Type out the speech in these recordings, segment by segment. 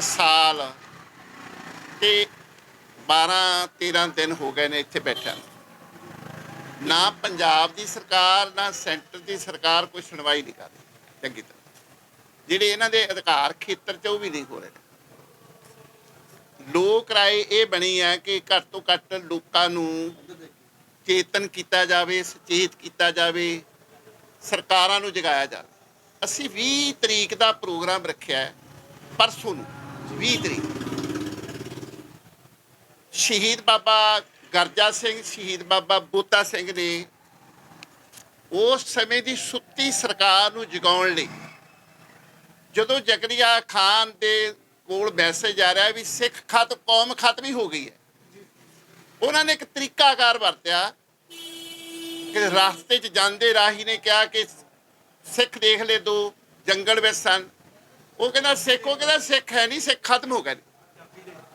1 ਸਾਲ ਤੇ 12 13 ਦਿਨ ਹੋ ਗਏ ਨੇ ਇੱਥੇ ਬੈਠਿਆਂ ਨੂੰ। ਨਾ ਪੰਜਾਬ ਦੀ ਸਰਕਾਰ, ਨਾ ਸੈਂਟਰ ਦੀ ਸਰਕਾਰ ਕੋਈ ਸੁਣਵਾਈ ਨਹੀਂ ਕਰਦੀ ਚੰਗੀ ਤਰ੍ਹਾਂ। ਜਿਹੜੇ ਇਹਨਾਂ ਦੇ ਅਧਿਕਾਰ ਖੇਤਰ 'ਚ ਉਹ ਵੀ ਨਹੀਂ ਹੋ ਰਹੇ। ਲੋਕ ਰਾਏ ਇਹ ਬਣੀ ਹੈ ਕਿ ਘੱਟ ਤੋਂ ਘੱਟ ਲੋਕਾਂ ਨੂੰ ਚੇਤਨ ਕੀਤਾ ਜਾਵੇ, ਸੁਚੇਤ ਕੀਤਾ ਜਾਵੇ, ਸਰਕਾਰਾਂ ਨੂੰ ਜਗਾਇਆ ਜਾਵੇ। ਅਸੀਂ 20 ਤਰੀਕ ਦਾ ਪ੍ਰੋਗਰਾਮ ਰੱਖਿਆ ਹੈ, ਪਰਸੋਂ ਨੂੰ। 20 ਤਰੀਕ। ਸ਼ਹੀਦ ਬਾਬਾ ਗਰਜਾ ਸਿੰਘ, ਸ਼ਹੀਦ ਬਾਬਾ ਬੋਤਾ ਸਿੰਘ ਨੇ ਉਸ ਸਮੇਂ ਦੀ ਸੁੱਤੀ ਸਰਕਾਰ ਨੂੰ ਜਗਾਉਣ ਲਈ ਜਦੋਂ ਜ਼ਕਰੀਆ ਖਾਨ ਦੇ ਕੋਲ ਮੈਸੇਜ ਆ ਰਿਹਾ ਵੀ ਸਿੱਖ ਖਤ, ਕੌਮ ਖਤਮ ਹੀ ਹੋ ਗਈ ਹੈ। ਉਹਨਾਂ ਨੇ ਇੱਕ ਤਰੀਕਾਕਾਰ ਵਰਤਿਆ ਕਿ ਰਸਤੇ 'ਚ ਜਾਂਦੇ ਰਾਹੀ ਨੇ ਕਿਹਾ ਕਿ ਸਿੱਖ ਦੇਖ ਲੈ ਦੋ, ਜੰਗਲ ਵਿੱਚ ਸਨ। ਉਹ ਕਹਿੰਦਾ ਸਿੱਖ, ਉਹ ਕਹਿੰਦਾ ਸਿੱਖ ਹੈ ਨਹੀਂ, ਸਿੱਖ ਖਤਮ ਹੋ ਗਏ ਨੇ।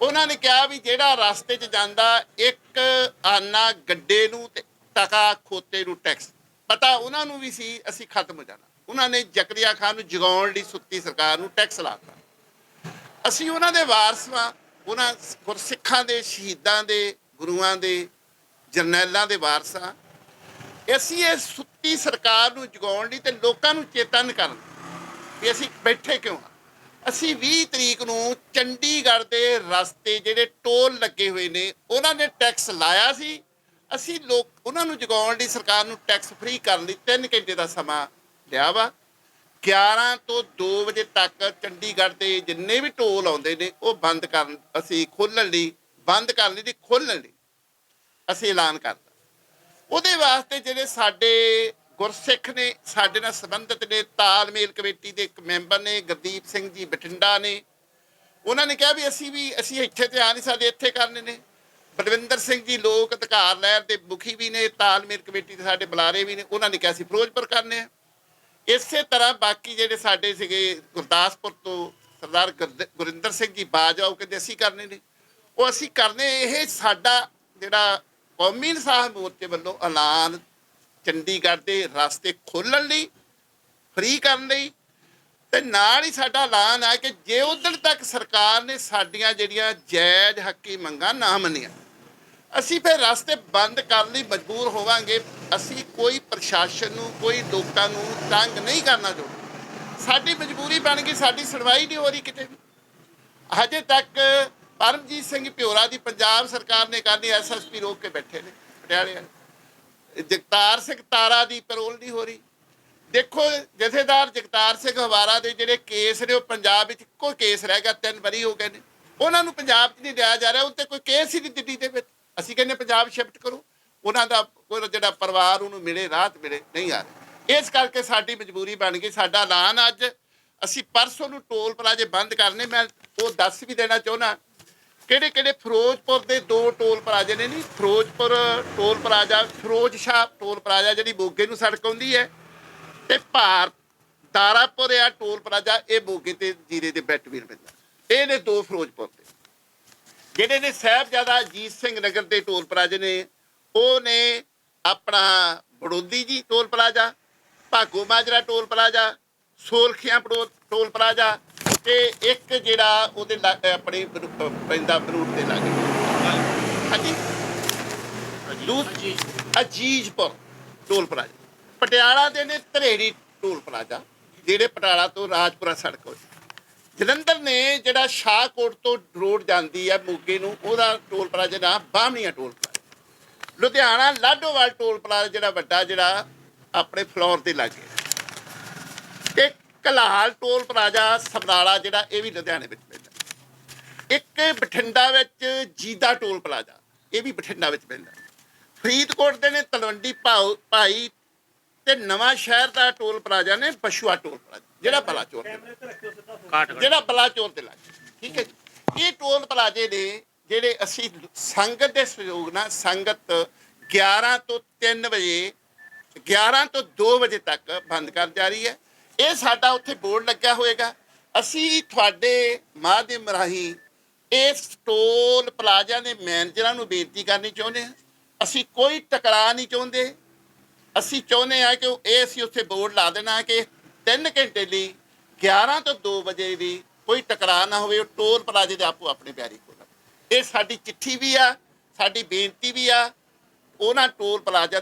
ਉਹਨਾਂ ਨੇ ਕਿਹਾ ਵੀ ਜਿਹੜਾ ਰਸਤੇ 'ਚ ਜਾਂਦਾ, ਇੱਕ ਆਨਾ ਗੱਡੇ ਨੂੰ ਤੇ ਟਕਾ ਖੋਤੇ ਨੂੰ ਟੈਕਸ। ਪਤਾ ਉਹਨਾਂ ਨੂੰ ਵੀ ਸੀ, ਅਸੀਂ ਖਤਮ ਹੋ ਜਾਣਾ। ਉਹਨਾਂ ਨੇ ਜ਼ਕਰੀਆ ਖਾਨ ਨੂੰ ਜਗਾਉਣ ਲਈ ਸੁੱਤੀ ਸਰਕਾਰ ਨੂੰ ਟੈਕਸ ਲਾਤਾ ਅਸੀਂ ਉਹਨਾਂ ਦੇ ਵਾਰਸ ਵਾਂ, ਉਹਨਾਂ ਗੁਰਸਿੱਖਾਂ ਦੇ, ਸ਼ਹੀਦਾਂ ਦੇ, ਗੁਰੂਆਂ ਦੇ, ਜਰਨੈਲਾਂ ਦੇ ਵਾਰਸ ਹਾਂ ਅਸੀਂ ਇਹ ਸੁੱਤੀ ਸਰਕਾਰ ਨੂੰ ਜਗਾਉਣ ਲਈ ਤੇ ਲੋਕਾਂ ਨੂੰ ਚੇਤਨ ਕਰਨ ਵੀ ਅਸੀਂ ਬੈਠੇ ਕਿਉਂ ਆ? ਅਸੀਂ 20 ਤਰੀਕ ਨੂੰ ਚੰਡੀਗੜ੍ਹ ਦੇ ਰਸਤੇ ਜਿਹੜੇ ਟੋਲ ਲੱਗੇ ਹੋਏ ਨੇ, ਉਹਨਾਂ ਨੇ ਟੈਕਸ ਲਾਇਆ ਸੀ। ਅਸੀਂ ਲੋਕ, ਉਹਨਾਂ ਨੂੰ ਜਗਾਉਣ ਲਈ ਸਰਕਾਰ ਨੂੰ ਟੈਕਸ ਫ੍ਰੀ ਕਰਨ ਲਈ 3 ਘੰਟੇ ਦਾ ਸਮਾਂ ਲਿਆ ਵਾ। 11 ਤੋਂ 2 ਵਜੇ ਤੱਕ ਚੰਡੀਗੜ੍ਹ ਦੇ ਜਿੰਨੇ ਵੀ ਟੋਲ ਆਉਂਦੇ ਨੇ, ਉਹ ਬੰਦ ਕਰਨ, ਅਸੀਂ ਖੋਲਣ ਲਈ, ਬੰਦ ਕਰਨ ਲਈ ਤੇ ਖੋਲਣ ਲਈ ਅਸੀਂ ਐਲਾਨ ਕਰਤਾ। ਉਹਦੇ ਵਾਸਤੇ ਜਿਹੜੇ ਸਾਡੇ ਗੁਰਸਿੱਖ ਨੇ ਸਾਡੇ ਨਾਲ ਸੰਬੰਧਿਤ ਨੇ, ਤਾਲਮੇਲ ਕਮੇਟੀ ਦੇ ਇੱਕ ਮੈਂਬਰ ਨੇ, ਗੁਰਦੀਪ ਸਿੰਘ ਜੀ ਬਠਿੰਡਾ ਨੇ। ਉਹਨਾਂ ਨੇ ਕਿਹਾ ਵੀ ਅਸੀਂ ਵੀ, ਅਸੀਂ ਇੱਥੇ ਤੇ ਆ ਨਹੀਂ ਸਕਦੇ, ਇੱਥੇ ਕਰਨੇ ਨੇ। ਬਲਵਿੰਦਰ ਸਿੰਘ ਜੀ ਲੋਕ ਅਧਿਕਾਰ ਲਹਿਰ ਦੇ ਮੁਖੀ ਵੀ ਨੇ, ਤਾਲਮੇਲ ਕਮੇਟੀ ਦੇ ਸਾਡੇ ਬੁਲਾਰੇ ਵੀ ਨੇ, ਉਹਨਾਂ ਨੇ ਕਿਹਾ ਅਸੀਂ ਫਿਰੋਜ਼ਪੁਰ ਕਰਨੇ ਆ। ਇਸੇ ਤਰ੍ਹਾਂ ਬਾਕੀ ਜਿਹੜੇ ਸਾਡੇ ਸੀਗੇ ਗੁਰਦਾਸਪੁਰ ਤੋਂ ਸਰਦਾਰ ਗੁਰਦ- ਗੁਰਿੰਦਰ ਸਿੰਘ ਜੀ ਬਾਜਵਾ ਉਹ ਕਹਿੰਦੇ ਅਸੀਂ ਕਰਨੇ ਨੇ। ਉਹ ਅਸੀਂ ਕਰਨੇ, ਇਹ ਸਾਡਾ ਜਿਹੜਾ ਕੌਮੀ ਇਨਸਾਫ ਮੋਰਚੇ ਵੱਲੋਂ ਐਲਾਨ ਚੰਡੀਗੜ੍ਹ ਦੇ ਰਸਤੇ ਖੋਲਣ ਲਈ ਫ੍ਰੀ ਕਰਨ ਲਈ, ਤੇ ਨਾਲ ਹੀ ਸਾਡਾ ਐਲਾਨ ਹੈ ਕਿ ਜੇ ਉਦੋਂ ਤੱਕ ਸਰਕਾਰ ਨੇ ਸਾਡੀਆਂ ਜਿਹੜੀਆਂ ਜਾਇਜ਼ ਹੱਕੀ ਮੰਗਾਂ ਨਾ ਮੰਨੀਆਂ, ਅਸੀਂ ਫਿਰ ਰਸਤੇ ਬੰਦ ਕਰਨ ਲਈ ਮਜਬੂਰ ਹੋਵਾਂਗੇ। ਅਸੀਂ ਕੋਈ ਪ੍ਰਸ਼ਾਸਨ ਨੂੰ, ਕੋਈ ਲੋਕਾਂ ਨੂੰ ਤੰਗ ਨਹੀਂ ਕਰਨਾ ਚਾਹੁੰਦੇ। ਸਾਡੀ ਮਜਬੂਰੀ ਬਣ ਗਈ, ਸਾਡੀ ਸੁਣਵਾਈ ਨਹੀਂ ਹੋ ਰਹੀ ਕਿਤੇ ਵੀ। ਹਜੇ ਤੱਕ ਪਰਮਜੀਤ ਸਿੰਘ ਪਿਓਰਾ ਦੀ ਪੰਜਾਬ ਸਰਕਾਰ ਨੇ ਕਰਨੀ ਐਸਐਸਪੀ ਰੋਕ ਕੇ ਬੈਠੇ ਨੇ, ਪਟਿਆਲੇ ਵਾਲੇ। ਜਗਤਾਰ ਸਿੰਘ ਤਾਰਾ ਦੀ ਪੈਰੋਲ ਨਹੀਂ ਹੋ ਰਹੀ। ਦੇਖੋ, ਜਥੇਦਾਰ ਜਗਤਾਰ ਸਿੰਘ ਹਵਾਰਾ ਦੇ ਜਿਹੜੇ ਕੇਸ ਨੇ, ਉਹ ਪੰਜਾਬ ਵਿੱਚ ਇੱਕੋ ਕੇਸ ਰਹਿ ਗਿਆ, ਤਿੰਨ ਵਾਰੀ ਹੋ ਗਏ ਨੇ ਉਹਨਾਂ ਨੂੰ ਪੰਜਾਬ 'ਚ ਨਹੀਂ ਲਿਆ ਜਾ ਰਿਹਾ ਉੱਤੇ ਕੋਈ ਕੇਸ ਹੀ ਨਹੀਂ ਦਿੱਲੀ ਦੇ ਵਿੱਚ। ਅਸੀਂ ਕਹਿੰਦੇ ਪੰਜਾਬ ਸ਼ਿਫਟ ਕਰੋ। ਉਹਨਾਂ ਦਾ ਕੋਈ ਜਿਹੜਾ ਪਰਿਵਾਰ, ਉਹਨੂੰ ਮਿਲੇ, ਰਾਹਤ ਮਿਲੇ, ਨਹੀਂ ਆ ਰਿਹਾ। ਇਸ ਕਰਕੇ ਸਾਡੀ ਮਜਬੂਰੀ ਬਣ ਗਈ। ਸਾਡਾ ਐਲਾਨ ਅੱਜ, ਅਸੀਂ ਪਰਸੋਂ ਨੂੰ ਟੋਲ ਪਲਾਜ਼ੇ ਬੰਦ ਕਰਨੇ, ਮੈਂ ਉਹ ਦੱਸ ਵੀ ਦੇਣਾ ਚਾਹੁੰਦਾ। ਕਿਹੜੇ ਕਿਹੜੇ ਫਿਰੋਜ਼ਪੁਰ ਦੇ ਦੋ ਟੋਲ ਪਲਾਜ਼ੇ ਨੇ ਨਹੀਂ Ferozepur, toll plaza Firoz Shah toll plaza ਜਿਹੜੀ ਬੋਗੇ ਨੂੰ ਸੜਕ ਆਉਂਦੀ ਹੈ। ਤੇ ਭਾਰ ਦਾਰਾਪੁਰ ਆ ਟੋਲ ਪਲਾਜ਼ਾ, ਇਹ ਬੋਗੇ ਤੇ ਜੀਰੇ ਦੇ ਬੈਟ ਵੀਰ ਪੈਂਦਾ ਇਹ ਨੇ ਦੋ ਫਿਰੋਜ਼ਪੁਰ ਦੇ। ਜਿਹੜੇ ਨੇ ਸਾਹਿਬਜ਼ਾਦਾ ਅਜੀਤ ਸਿੰਘ ਨਗਰ ਦੇ ਟੋਲ ਪਲਾਜ਼ੇ ਨੇ, ਉਹ ਨੇ ਆਪਣਾ ਬੜੋਦੀ ਜੀ toll plaza, Bhago Majra toll plaza, Solkhian ਪੜੋ- ਟੋਲ ਪਲਾਜ਼ਾ ਤੇ ਇੱਕ ਜਿਹੜਾ ਉਹਦੇ ਆਪਣੇ ਪੈਂਦਾ ਬਰੂਟ ਦੇ ਲਾਗੇ। ਹਾਂਜੀ। ਦੂਸ ਅਜੀਜਪੁਰ ਟੋਲ ਪਲਾਜ਼ਾ ਪਟਿਆਲਾ ਦੇ ਨੇ ਧਰੇੜੀ ਟੋਲ ਪਲਾਜ਼ਾ ਜਿਹੜੇ ਪਟਿਆਲਾ ਤੋਂ ਰਾਜਪੁਰਾ ਸੜਕ ਹੋਈ। ਜਲੰਧਰ ਨੇ ਜਿਹੜਾ ਸ਼ਾਹਕੋਟ ਤੋਂ ਰੋਡ ਜਾਂਦੀ ਹੈ ਮੋਗੇ ਨੂੰ ਉਹਦਾ ਟੋਲ ਪਲਾਜ਼ਾ ਦਾ Bahmanian toll plaza Ludhiana Ladhowal toll plaza ਜਿਹੜਾ ਵੱਡਾ ਜਿਹੜਾ ਆਪਣੇ ਫਲੋਰ ਦੇ ਲਾਗੇ। ਤੇ ਕਲਾਲ ਟੋਲ ਪਲਾਜ਼ਾ ਸਮਰਾਲਾ ਜਿਹੜਾ ਇਹ ਵੀ ਲੁਧਿਆਣੇ ਵਿੱਚ ਪੈਂਦਾ। ਇੱਕ ਬਠਿੰਡਾ ਵਿੱਚ ਜੀਦਾ ਟੋਲ ਪਲਾਜ਼ਾ ਇਹ ਵੀ ਬਠਿੰਡਾ ਵਿੱਚ ਪੈਂਦਾ। ਫਰੀਦਕੋਟ ਦੇ ਨੇ ਤਲਵੰਡੀ ਭਾਈ ਤੇ ਨਵਾਂ ਸ਼ਹਿਰ ਦਾ ਟੋਲ ਪਲਾਜ਼ਾ ਨੇ ਪਸ਼ੂਆ ਟੋਲ ਪਲਾਜ਼ਾ ਜਿਹੜਾ ਬਲਾਚੌਰ ਦੇ ਲਾਗੇ। ਜਿਹੜਾ ਬਲਾਚੌਰ ਤੇ ਲੱਗ ਠੀਕ ਹੈ ਇਹ ਟੋਲ ਪਲਾਜ਼ੇ ਨੇ ਜਿਹੜੇ ਅਸੀਂ ਸੰਗਤ ਦੇ ਸਹਿਯੋਗ ਨਾਲ ਸੰਗਤ 11 ਤੋਂ 3 ਵਜੇ 11 ਤੋਂ 2 ਵਜੇ ਤੱਕ ਬੰਦ ਕਰ ਜਾ ਰਹੀ ਹੈ। ਇਹ ਸਾਡਾ ਉੱਥੇ ਬੋਰਡ ਲੱਗਿਆ ਹੋਏਗਾ। ਅਸੀਂ ਤੁਹਾਡੇ ਮਾਧਿਅਮ ਰਾਹੀਂ ਇਸ ਟੋਲ ਪਲਾਜ਼ਾ ਦੇ ਮੈਨੇਜਰਾਂ ਨੂੰ ਬੇਨਤੀ ਕਰਨੀ ਚਾਹੁੰਦੇ ਹਾਂ। ਅਸੀਂ ਕੋਈ ਟਕਰਾਅ ਨਹੀਂ ਚਾਹੁੰਦੇ। ਅਸੀਂ ਚਾਹੁੰਦੇ ਹਾਂ ਕਿ ਉਹ ਇਹ ਅਸੀਂ ਉੱਥੇ ਬੋਰਡ ਲਾ ਦੇਣਾ ਕਿ 3 ਘੰਟੇ ਲਈ 11 ਤੋਂ 2 ਵਜੇ ਵੀ ਕੋਈ ਟਕਰਾਅ ਨਾ ਹੋਵੇ, ਉਹ ਟੋਲ ਪਲਾਜ਼ੇ ਦੇ ਆਪੋ ਆਪਣੇ ਪਿਆਰੀ ਕੋਲ ਇਹ ਸਾਡੀ ਚਿੱਠੀ ਵੀ ਆ, ਸਾਡੀ ਬੇਨਤੀ ਵੀ ਆ। ਉਹਨਾਂ ਟੋਲ ਪਲਾਜ਼ਾ